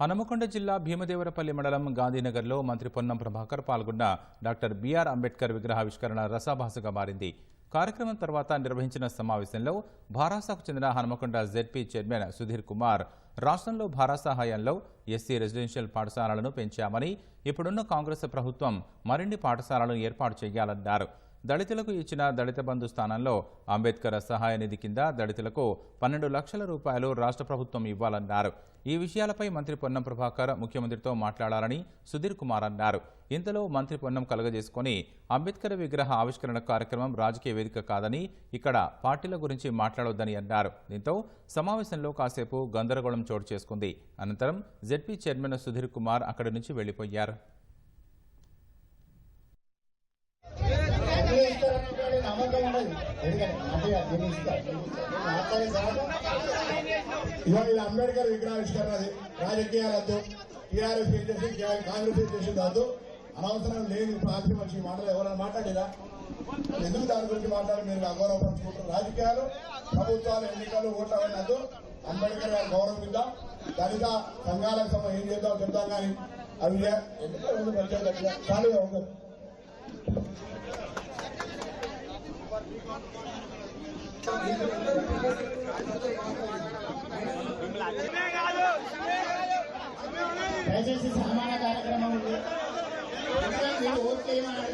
హనుమకొండ జిల్లా భీమదేవరపల్లి మండలం గాంధీనగర్లో మంత్రి పొన్నం ప్రభాకర్ పాల్గొన్న డాక్టర్ బిఆర్ అంబేద్కర్ విగ్రహావిష్కరణ రసాభాసగా మారింది. కార్యక్రమం తర్వాత నిర్వహించిన సమావేశంలో భారాసాకు చెందిన హనుమకొండ జెడ్పీ చైర్మన్ సుధీర్ కుమార్ రాష్ట్రంలో భారాసా హయాంలో ఎస్సీ రెసిడెన్షియల్ పాఠశాలలను పెంచామని ఇప్పుడున్న కాంగ్రెస్ ప్రభుత్వం మరిన్ని పాఠశాలలను ఏర్పాటు చేయాలన్నారు. దళితులకు ఇచ్చిన దళిత బంధు స్థానంలో అంబేద్కర్ సహాయ నిధి కింద దళితులకు పన్నెండు లక్షల రూపాయలు రాష్ట్ర ప్రభుత్వం ఇవ్వాలన్నారు. ఈ విషయాలపై మంత్రి పొన్నం ప్రభాకర్ ముఖ్యమంత్రితో మాట్లాడాలని సుధీర్ కుమార్ అన్నారు. ఇంతలో మంత్రి పొన్నం కలగజేసుకొని అంబేద్కర్ విగ్రహ ఆవిష్కరణ కార్యక్రమం రాజకీయ వేదిక కాదని ఇక్కడ పార్టీల గురించి మాట్లాడొద్దని అన్నారు. దీంతో సమావేశంలో కాసేపు గందరగోళం చోటు చేసుకుంది. అనంతరం జెడ్పీ చైర్మన్ సుధీర్ కుమార్ అక్కడి నుంచి వెళ్ళిపోయారు ఇవాళ ఇది అంబేద్కర్ విగ్రహావిష్కరణ అది. రాజకీయాలు వద్దు టీఆర్ఎస్ ఏం చేసి కాంగ్రెస్ ఏం చేసింది వద్దు. అనవసరం లేని పార్టీ మనిషి మాటలు ఎవరైనా మాట్లాడేదా? ఎందుకు దాని గురించి మాట్లాడి మీరు అగౌరవపరచుకుంటారు రాజకీయాలు ప్రభుత్వాలు ఎన్నికలు ఓట్ల వద్దు. అంబేద్కర్ గారు గౌరవిద్దాం దళిత సంఘాలకు సంబంధించి ఏం చేద్దాం చెప్తాం కానీ అవి ఎన్నికలు ముందు మంచిగా గట్టిగా చాలు దయచేసి సన్మాన కార్యక్రమం ఉంది ఎందుకంటే మీరు ఓట్లు ఏమని అడగలేదు